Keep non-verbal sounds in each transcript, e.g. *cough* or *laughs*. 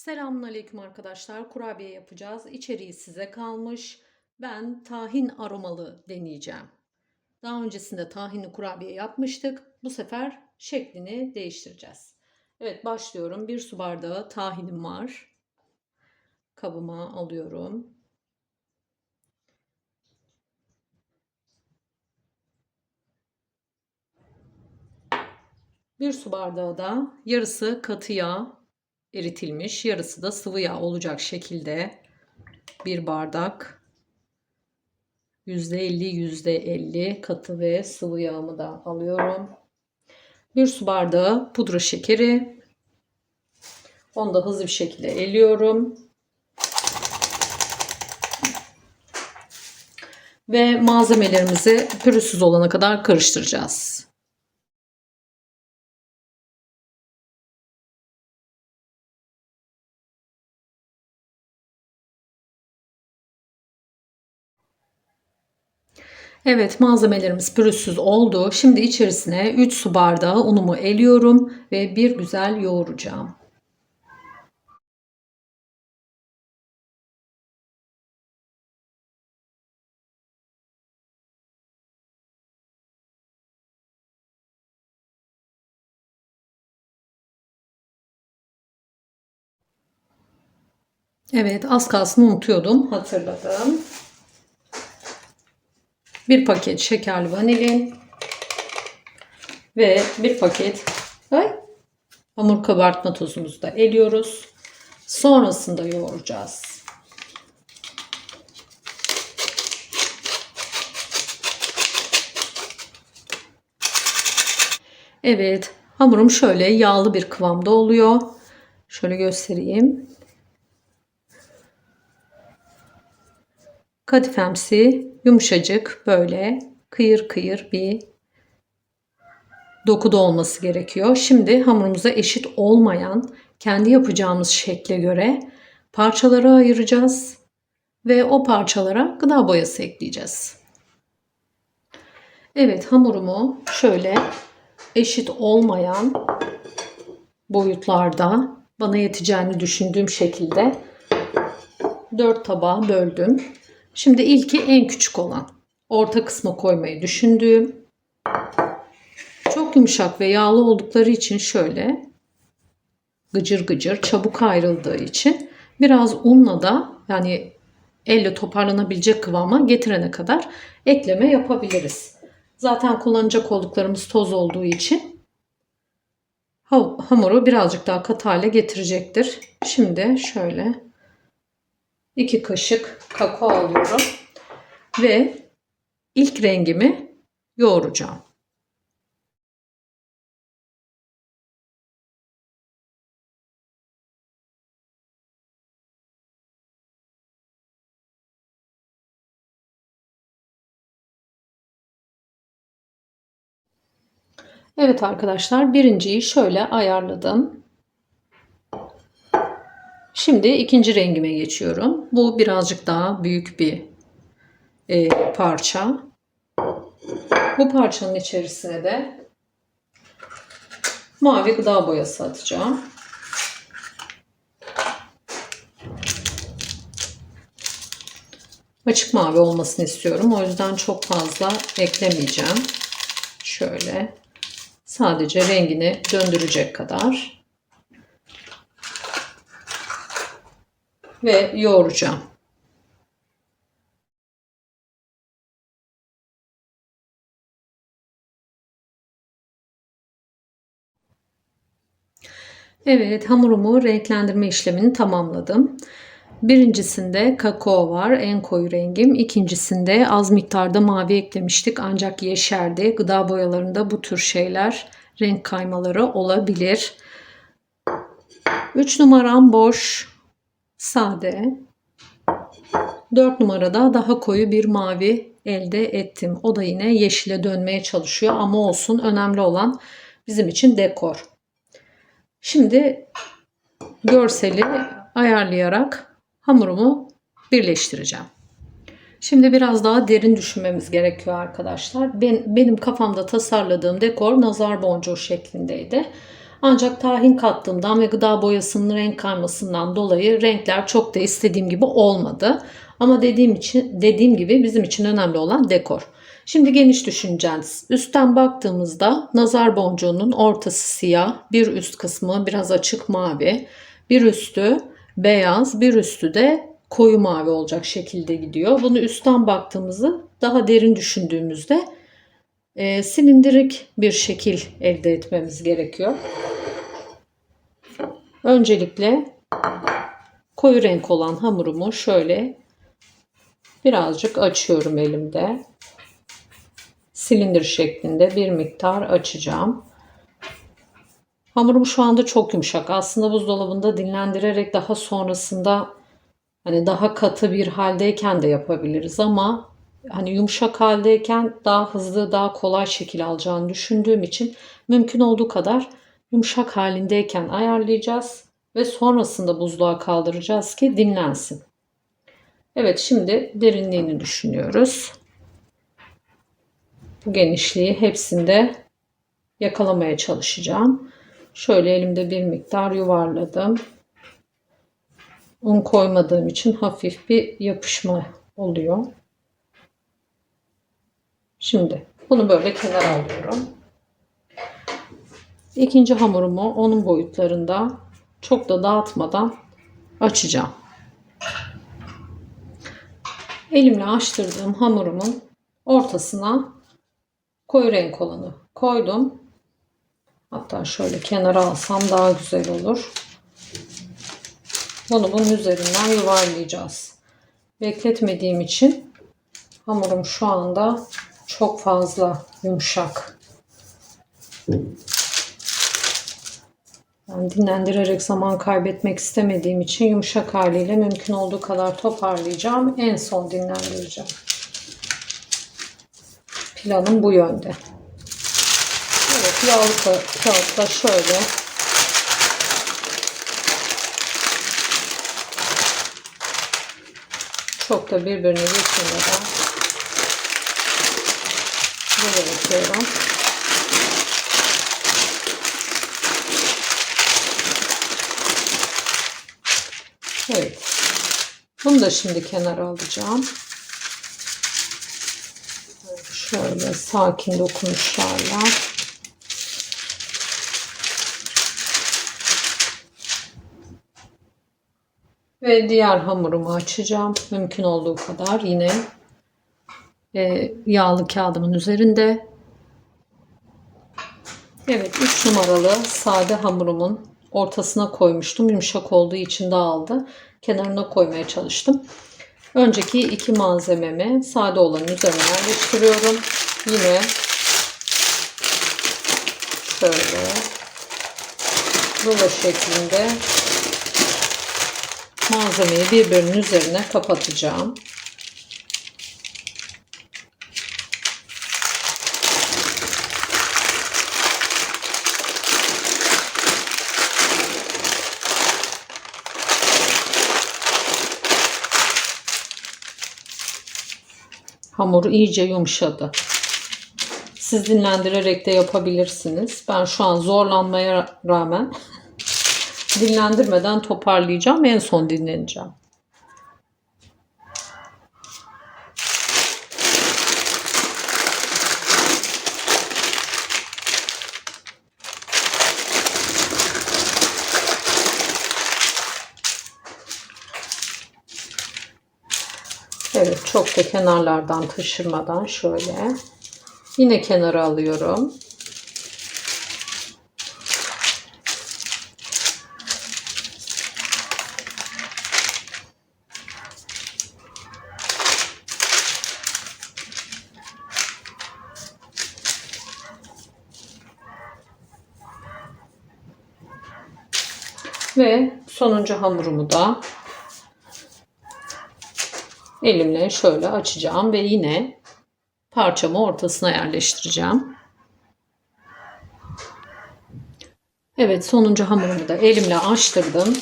Selamünaleyküm arkadaşlar. Kurabiye yapacağız. İçeriği size kalmış. Ben tahin aromalı deneyeceğim. Daha öncesinde tahinli kurabiye yapmıştık. Bu sefer şeklini değiştireceğiz. Evet başlıyorum. Bir su bardağı tahinim var. Kabıma alıyorum. Bir su bardağı da yarısı katı yağ eritilmiş, yarısı da sıvı yağ olacak şekilde bir bardak %50 %50 katı ve sıvı yağımı da alıyorum. Bir su bardağı pudra şekeri. Onu da hızlı bir şekilde eliyorum. Ve malzemelerimizi pürüzsüz olana kadar karıştıracağız. Evet malzemelerimiz pürüzsüz oldu. Şimdi içerisine 3 su bardağı unumu eliyorum ve bir güzel yoğuracağım. Evet az kalsın unutuyordum hatırladım. Bir paket şekerli vanilin ve bir paket ay, hamur kabartma tozumuzu da eliyoruz. Sonrasında yoğuracağız. Evet, hamurum şöyle yağlı bir kıvamda oluyor. Şöyle göstereyim. Katifemsi, yumuşacık böyle kıyır kıyır bir dokuda olması gerekiyor. Şimdi hamurumuza eşit olmayan kendi yapacağımız şekle göre parçalara ayıracağız ve o parçalara gıda boyası ekleyeceğiz. Evet hamurumu şöyle eşit olmayan boyutlarda bana yeteceğini düşündüğüm şekilde dört tabağa böldüm. Şimdi ilki en küçük olan. Orta kısma koymayı düşündüğüm. Çok yumuşak ve yağlı oldukları için şöyle gıcır gıcır çabuk ayrıldığı için biraz unla da yani elle toparlanabilecek kıvama getirene kadar ekleme yapabiliriz. Zaten kullanacak olduklarımız toz olduğu için hamuru birazcık daha katı hale getirecektir. Şimdi şöyle 2 kaşık kakao alıyorum ve ilk rengimi yoğuracağım. Evet arkadaşlar birinciyi şöyle ayarladım. Şimdi ikinci rengime geçiyorum. Bu birazcık daha büyük bir e, parça. Bu parçanın içerisine de mavi gıda boyası atacağım. Açık mavi olmasını istiyorum. O yüzden çok fazla eklemeyeceğim. Şöyle sadece rengini döndürecek kadar. Ve yoğuracağım. Evet hamurumu renklendirme işlemini tamamladım. Birincisinde kakao var en koyu rengim. İkincisinde az miktarda mavi eklemiştik ancak yeşerdi. Gıda boyalarında bu tür şeyler renk kaymaları olabilir. 3 numaram boş sade. 4 numarada daha koyu bir mavi elde ettim. O da yine yeşile dönmeye çalışıyor ama olsun önemli olan bizim için dekor. Şimdi görseli ayarlayarak hamurumu birleştireceğim. Şimdi biraz daha derin düşünmemiz gerekiyor arkadaşlar. Ben, benim kafamda tasarladığım dekor nazar boncuğu şeklindeydi. Ancak tahin kattığımdan ve gıda boyasının renk kaymasından dolayı renkler çok da istediğim gibi olmadı. Ama dediğim için dediğim gibi bizim için önemli olan dekor. Şimdi geniş düşüneceğiz. Üstten baktığımızda nazar boncuğunun ortası siyah, bir üst kısmı biraz açık mavi, bir üstü beyaz, bir üstü de koyu mavi olacak şekilde gidiyor. Bunu üstten baktığımızda daha derin düşündüğümüzde e, silindirik bir şekil elde etmemiz gerekiyor. Öncelikle koyu renk olan hamurumu şöyle birazcık açıyorum elimde. Silindir şeklinde bir miktar açacağım. Hamurum şu anda çok yumuşak. Aslında buzdolabında dinlendirerek daha sonrasında hani daha katı bir haldeyken de yapabiliriz ama hani yumuşak haldeyken daha hızlı, daha kolay şekil alacağını düşündüğüm için mümkün olduğu kadar yumuşak halindeyken ayarlayacağız ve sonrasında buzluğa kaldıracağız ki dinlensin. Evet şimdi derinliğini düşünüyoruz. Bu genişliği hepsinde yakalamaya çalışacağım. Şöyle elimde bir miktar yuvarladım. Un koymadığım için hafif bir yapışma oluyor. Şimdi bunu böyle kenara alıyorum. İkinci hamurumu onun boyutlarında çok da dağıtmadan açacağım. Elimle açtırdığım hamurumun ortasına koyu renk olanı koydum. Hatta şöyle kenara alsam daha güzel olur. Bunu bunun üzerinden yuvarlayacağız. Bekletmediğim için hamurum şu anda çok fazla yumuşak. Yani dinlendirerek zaman kaybetmek istemediğim için yumuşak haliyle mümkün olduğu kadar toparlayacağım. En son dinlendireceğim. Planım bu yönde. Evet yağlı kağıtla şöyle çok da birbirine geçirmeden böyle yapıyorum. Evet. Bunu da şimdi kenara alacağım. Şöyle sakin dokunuşlarla. Ve diğer hamurumu açacağım. Mümkün olduğu kadar yine e, yağlı kağıdımın üzerinde. Evet 3 numaralı sade hamurumun ortasına koymuştum. Yumuşak olduğu için dağıldı. Kenarına koymaya çalıştım. Önceki iki malzememi sade olanın üzerine yerleştiriyorum. Yine şöyle rulo şeklinde malzemeyi birbirinin üzerine kapatacağım. Hamur iyice yumuşadı. Siz dinlendirerek de yapabilirsiniz. Ben şu an zorlanmaya rağmen *laughs* dinlendirmeden toparlayacağım. En son dinleneceğim. Evet çok da kenarlardan taşırmadan şöyle yine kenara alıyorum. Ve sonuncu hamurumu da elimle şöyle açacağım ve yine parçamı ortasına yerleştireceğim. Evet sonuncu hamurumu da elimle açtırdım.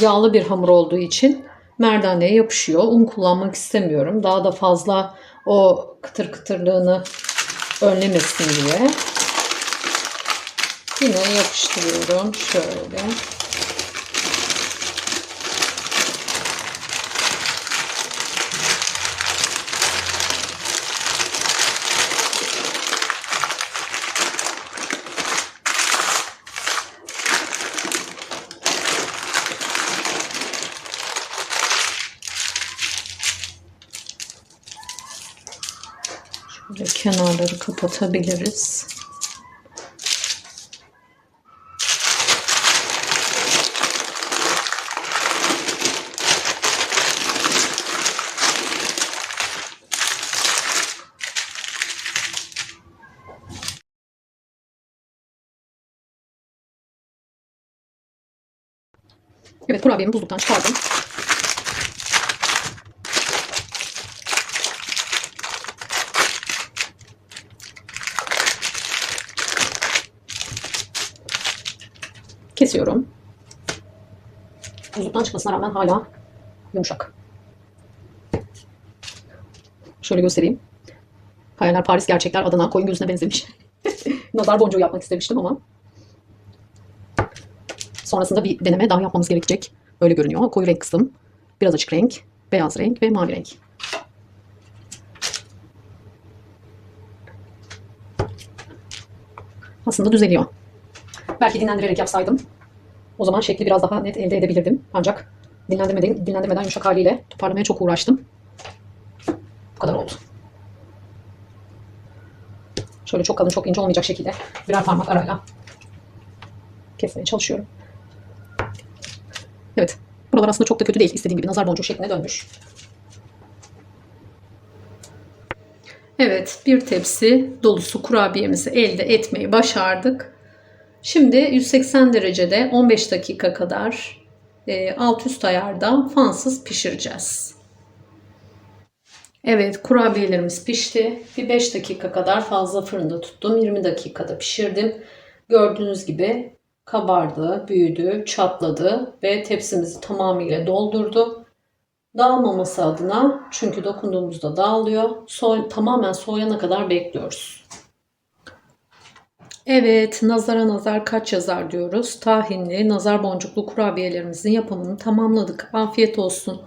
Yağlı bir hamur olduğu için merdaneye yapışıyor. Un kullanmak istemiyorum. Daha da fazla o kıtır kıtırlığını önlemesin diye. Yine yapıştırıyorum şöyle. Şöyle kenarları kapatabiliriz. Evet kurabiyemi buzluktan çıkardım. Kesiyorum. Buzluktan çıkmasına rağmen hala yumuşak. Şöyle göstereyim. Hayaller Paris, gerçekler Adana, koyun gözüne benzemiş. *laughs* Nazar boncuğu yapmak istemiştim ama sonrasında bir deneme daha yapmamız gerekecek. Öyle görünüyor. Koyu renk kısım, biraz açık renk, beyaz renk ve mavi renk. Aslında düzeliyor. Belki dinlendirerek yapsaydım o zaman şekli biraz daha net elde edebilirdim. Ancak dinlendirmeden, dinlendirmeden yumuşak haliyle toparlamaya çok uğraştım. Bu kadar oldu. Şöyle çok kalın çok ince olmayacak şekilde birer parmak arayla kesmeye çalışıyorum. Evet. Buralar aslında çok da kötü değil. İstediğim gibi nazar boncuğu şekline dönmüş. Evet. Bir tepsi dolusu kurabiyemizi elde etmeyi başardık. Şimdi 180 derecede 15 dakika kadar e, alt üst ayarda fansız pişireceğiz. Evet kurabiyelerimiz pişti. Bir 5 dakika kadar fazla fırında tuttum. 20 dakikada pişirdim. Gördüğünüz gibi kabardı, büyüdü, çatladı ve tepsimizi tamamıyla doldurdu. Dağılmaması adına çünkü dokunduğumuzda dağılıyor. Soy, tamamen soğuyana kadar bekliyoruz. Evet, nazara nazar kaç yazar diyoruz. Tahinli, nazar boncuklu kurabiyelerimizin yapımını tamamladık. Afiyet olsun.